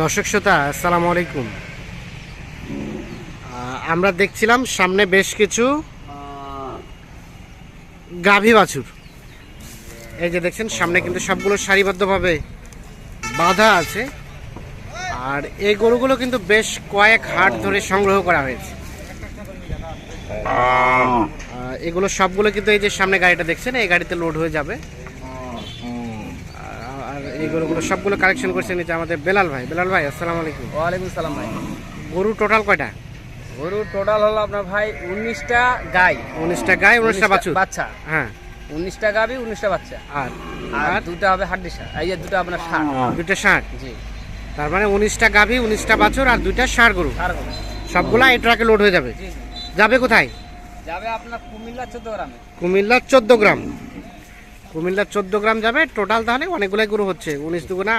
দর্শক শ্রোতা, আসসালামু আলাইকুম। আমরা দেখছিলাম সামনে বেশ কিছু গাভী বাছুর। এই যে দেখছেন, সামনে কিন্তু সবগুলো সারিবদ্ধভাবে বাঁধা আছে। আর এই গরুগুলো কিন্তু বেশ কয়েক হাট ধরে সংগ্রহ করা হয়েছে। এগুলো সবগুলো কিন্তু এই যে সামনে গাড়িটা দেখছেন, এই গাড়িতে লোড হয়ে যাবে। আর- এই গরুগুলো সবগুলো কালেকশন করছেন যে আমাদের বেলাল ভাই। বেলাল ভাই আসসালামু আলাইকুম। ওয়ালাইকুম সালাম ভাই। গরু টোটাল কয়টা? গরু টোটাল হলো আপনার ভাই উনিশটা গাই। উনিশটা গায়ে উনিশটা বাছুর। বাচ্চা। হ্যাঁ। উনিশটা গাবি উনিশটা বাচ্চা। আর আর দুটা হবে হাড্ডি সার। এই যে দুটো আপনার সার। দুইটা ষাট জি। তার মানে উনিশটা গাভী উনিশটা বাছুর আর দুইটা ষাঁড় গরু। সবগুলা এই ট্রাকে লোড হয়ে যাবে। যাবে কোথায়? যাবে আপনার কুমিল্লা চোদ্দ গ্রামে। কুমিল্লার চোদ্দ গ্রাম। কুমিল্লার চোদ্দ গ্রাম যাবে। টোটাল তাহলে অনেকগুলাই গরু হচ্ছে। উনিশ দুগুণা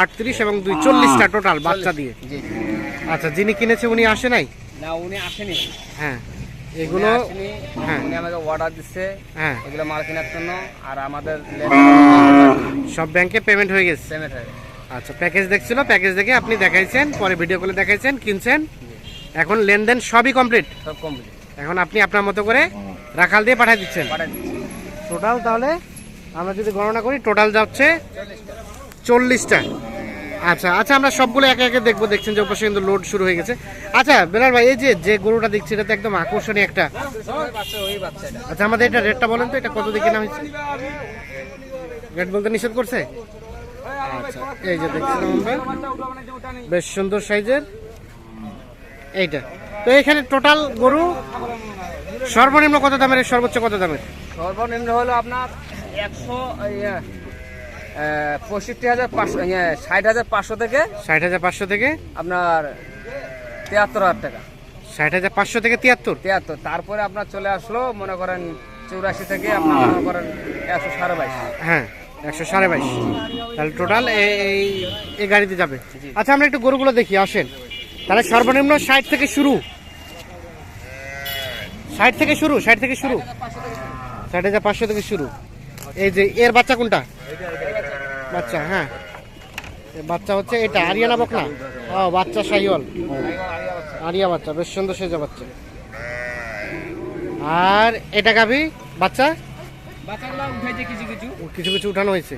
আটত্রিশ এবং দুই চল্লিশটা টোটাল বাচ্চা দিয়ে। আচ্ছা যিনি কিনেছে উনি আসে নাই? না উনি আসেনি। হ্যাঁ এগুলো হ্যাঁ। উনি আমাকে অর্ডার দিচ্ছে হ্যাঁ। এগুলো মাল কেনার জন্য আর আমাদের সব ব্যাংকে পেমেন্ট হয়ে গেছে। পেমেন্ট হয়ে আচ্ছা প্যাকেজ দেখছিল প্যাকেজ দেখে আপনি দেখাইছেন পরে ভিডিও কলে দেখাইছেন কিনছেন। এখন লেনদেন সবই কমপ্লিট সব কমপ্লিট এখন আপনি আপনার মতো করে রাখাল দিয়ে পাঠিয়ে দিচ্ছেন। টোটাল তাহলে আমরা যদি গণনা করি টোটাল যাচ্ছে চল্লিশটা। আচ্ছা আচ্ছা আমরা সবগুলো একে একে দেখব, দেখছেন যে ওপাশে কিন্তু লোড শুরু হয়ে গেছে। আচ্ছা বেলাল ভাই, এই যে যে গরুটা দেখছি, এটা তো একদম আকর্ষণীয় একটা। আচ্ছা আমাদের এটা রেটটা বলেন তো, এটা কত দিকে না রেট বলতে নিষেধ করছে? আচ্ছা এই যে আমরা বেশ সুন্দর সাইজের। এইটা। তো এখানে টোটাল গরু সর্বনিম্ন কত দামের, সর্বোচ্চ কত দামের? সর্বনিম্ন হলো আপনার একশো ইয়ে, পঁয়ষট্টি হাজার পাঁচশো ইয়ে, ষাট হাজার পাঁচশো থেকে ষাট হাজার পাঁচশো থেকে? আপনার তিয়াত্তর হাজার টাকা। ষাট হাজার পাঁচশো থেকে তিয়াত্তর? তিয়াত্তর। তারপরে আপনার চলে আসলো মনে করেন চৌরাশি থেকে আপনার মনে করেন একশো সাড়ে বাইশ। হ্যাঁ একশো সাড়ে বাইশ। তাহলে টোটাল এই এই গাড়িতে যাবে। আচ্ছা আমরা একটু গরুগুলো দেখি আসেন। তাহলে সর্বনিম্ন ষাট থেকে শুরু। ষাট থেকে শুরু ষাট থেকে শুরু। ষাট হাজার পাঁচশো থেকে শুরু। এই যে এর বাচ্চা কোনটা? বাচ্চা হ্যাঁ। বাচ্চা হচ্ছে এটা আরিয়ানা বকনা ও বাচ্চা সাইওয়াল। আরিয়া বাচ্চা বেশ সুন্দর সেজা বাচ্চা। আর এটা গাভি? বাচ্চা? কিছু কিছু। কিছু কিছু উঠানো হয়েছে।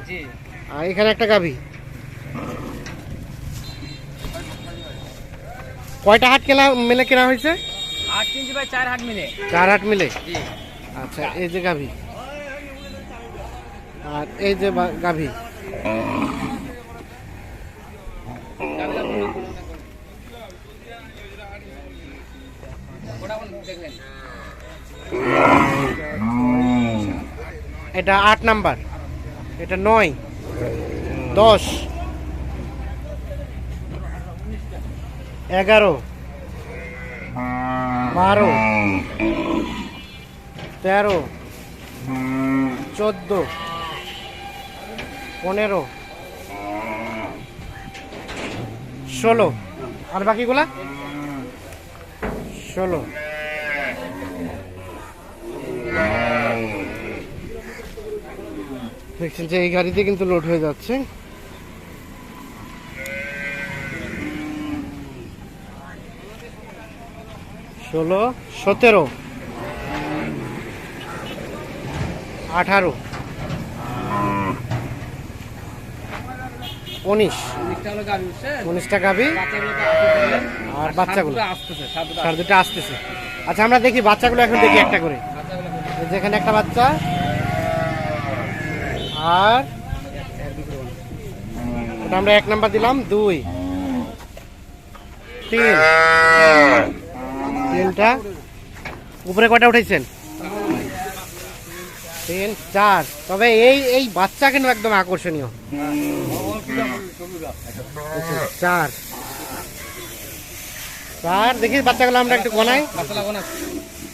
আর এখানে একটা গাভি। কয়টা হাট কেনা মিলে কেনা হয়েছে? হাট মিলে। চার হাট মিলে? আচ্ছা এই যে গাভি। আর এই যে গাভি। এটা আট নাম্বার। এটা নয় দশ এগারো বারো তেরো চোদ্দ পনেরো। ষোলো। আর বাকিগুলা? ষোলো। দেখছেন যে এই গাড়িতে কিন্তু লোড হয়ে যাচ্ছে। ষোলো, সতেরো। আঠারো। উনিশ। উনিশটা গাভি। আর বাচ্চাগুলো? আসতেছে সার দুটো আসতেছে। আচ্ছা আমরা দেখি বাচ্চাগুলো এখন দেখি একটা করে। বাচ্চাগুলো এই যে এখানে একটা বাচ্চা। আর ওটা আমরা এক নাম্বার দিলাম দুই। তিন। তিনটা। উপরে কয়টা উঠেছেন? তিন চার। তবে এই এই বাচ্চা কিন্তু একদম আকর্ষণীয়। চার। চার, দেখি বাচ্চাগুলো আমরা একটু গনাই।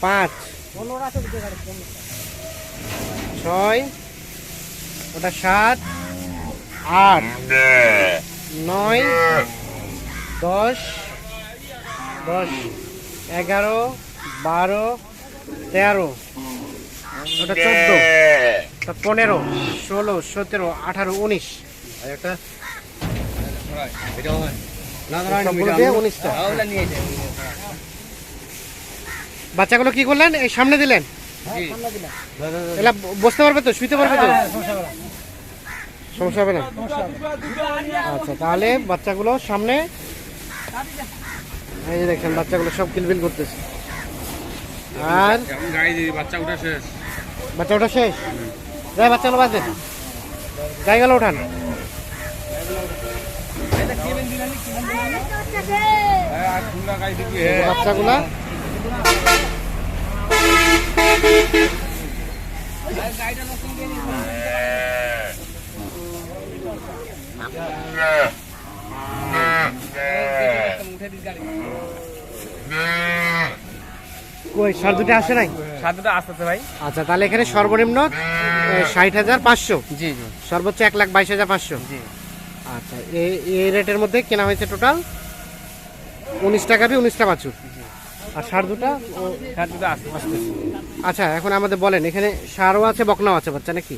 পাঁচ। ছয়। ওটা সাত। আট। নয়। দশ। দশ। এগারো। বারো। তেরো। ওটা চোদ্দ। পনেরো, ষোলো, সতেরো, আঠারো, উনিশ। আর একটা সবগুলো দিয়ে উনিশটা ওগুলা নিয়ে যাই বাচ্চাগুলো কি করলেন? এই সামনে দিলেন? বসতে পারবে তো? শুইতে পারবে তো? সমস্যা হবে না? আচ্ছা তাহলে বাচ্চাগুলো সামনে। এই দেখেন, বাচ্চাগুলো সব কিলবিল করতেছে। আর বাচ্চা উঠে শেষ বাচ্চা ওঠা শেষ। যাই বাচ্চাগুলো বাজে গাই গেল ওঠান আর খুলনা গাড়ি দিবি এই যে বাচ্চাগুলা? কই সার দুটো আসে নাই? সাতটা আসতেছে ভাই। আচ্ছা তাহলে এখানে সর্বনিম্ন ষাট হাজার পাঁচশো। জি জি। সর্বোচ্চ এক লাখ বাইশ হাজার পাঁচশো। জি। আচ্ছা এই এই রেটের মধ্যে কেনা হয়েছে টোটাল উনিশ টাকা বি উনিশটা বাছুর। আর সার দুটা? সাতটা আসতেছে আচ্ছা এখন আমাদের বলেন এখানে সারও আছে বকনাও আছে বাচ্চা নাকি?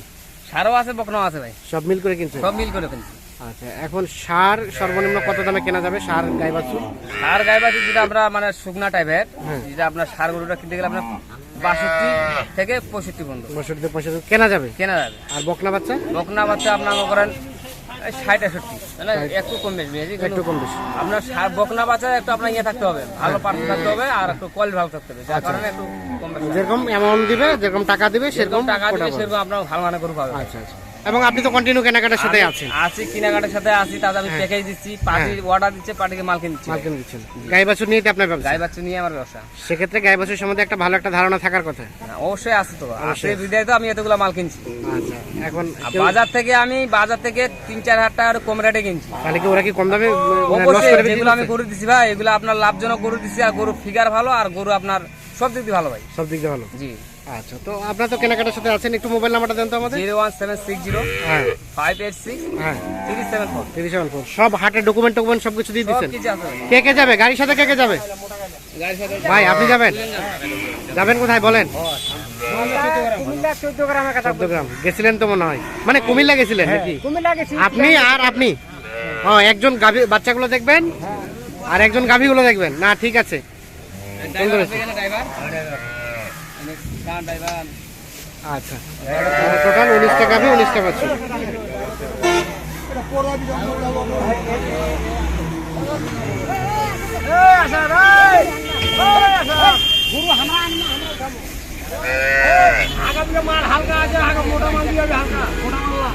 সারও আছে বকনাও আছে ভাই। সব মিল করে কিনছে সব মিল করে ফেলছি আচ্ছা এখন সার সর্বনিম্ন কত দামে কেনা যাবে সার গাই বাছুর? সার গাই বাছুর যেটা আমরা মানে শুকনা টাইপের হ্যাঁ। যেটা আপনার সার গরুটা কিনতে গেলে আপনার বাষট্টি থেকে পঁয়ষট্টি পর্যন্ত। পঁয়ষট্টি পয়সা কেনা যাবে? কেনা যাবে। আর বকনা বাচ্চা? বকনা বাচ্চা আপনার করেন ষাট মানে একটু কম বেশি একটু কম। বেশি। আপনার বকনা একটু আপনার ইয়ে থাকতে হবে ভালো পার্সেন্ট থাকতে হবে আর একটু ভালো থাকতে হবে যার কারণে একটু কম যেরকম অ্যামাউন্ট দিবে যেরকম টাকা দিবে সেরকম টাকা দিবে সেরকম আপনার ভালো মানে গরু পাবে আচ্ছা আচ্ছা। এবং আপনি তো কন্টিনিউ কেনাকাটার সাথে আছেন। আছি কেনাকাটার সাথে আছি তাতে আমি প্যাকেজ দিচ্ছি পার্টি অর্ডার দিচ্ছে পার্টিকে মাল কিনছি। হ্যাঁ। মার্কেট দিচ্ছেন গাই বাছুর নিয়ে আপনার ব্যবসা? গাই বাচ্চা নিয়ে আমার ব্যবসা। সেক্ষেত্রে গাই বাছুর সম্বন্ধে একটা ভালো একটা ধারণা থাকার কথা। হ্যাঁ, অবশ্যই আছে তো। আছে। বিদায় তো আমি এতগুলো মাল কিনছি। আচ্ছা এখন বাজার থেকে আমি বাজার থেকে তিন চার হাজার টাকার কম রেটে কিনছি। তাহলে কি ওরা কি কম দামে লস অবশ্যই যেগুলো আমি? গরু দিছি ভাই এগুলো আপনার লাভজনক গরু দিছি আর গরু ফিগার ভালো আর গরু আপনার সব দিক দিয়ে ভালো ভাই। সব দিক দিয়ে ভালো? জি। আচ্ছা তো আপনার তো কেনাকাটার সাথে আছেন একটু মোবাইল নাম্বারটা দেন তো আমাদের। Zero one seven six zero হ্যাঁ। ফাইভ এইট সিক্স হ্যাঁ। থ্রি সেভেন ফোর তিরিশ সেভেন ফোর সব হাটের ডকুমেন্ট টকুমেন্ট সব কিছু দিয়ে দিচ্ছেন। কে কে যাবে? গাড়ির সাথে কে কে যাবে? ভাই আপনি যাবেন? যাবেন কোথায়? বলেন। চোদ্দগ্রাম গেছিলেন তো মনে হয়। মানে কুমিল্লা গেছিলেন নাকি? আপনি আর আপনি? ও একজন গাভী বাচ্চাগুলো দেখবেন? আর একজন গাভীগুলো দেখবেন? না ঠিক আছে। কার ড্রাইভার আচ্ছা। টোটাল উনিশটা গাভী উনিশটা বাচ্চা মাল হালকা আছে মোটা মাল দিয়ে হালকা। মোটা মাল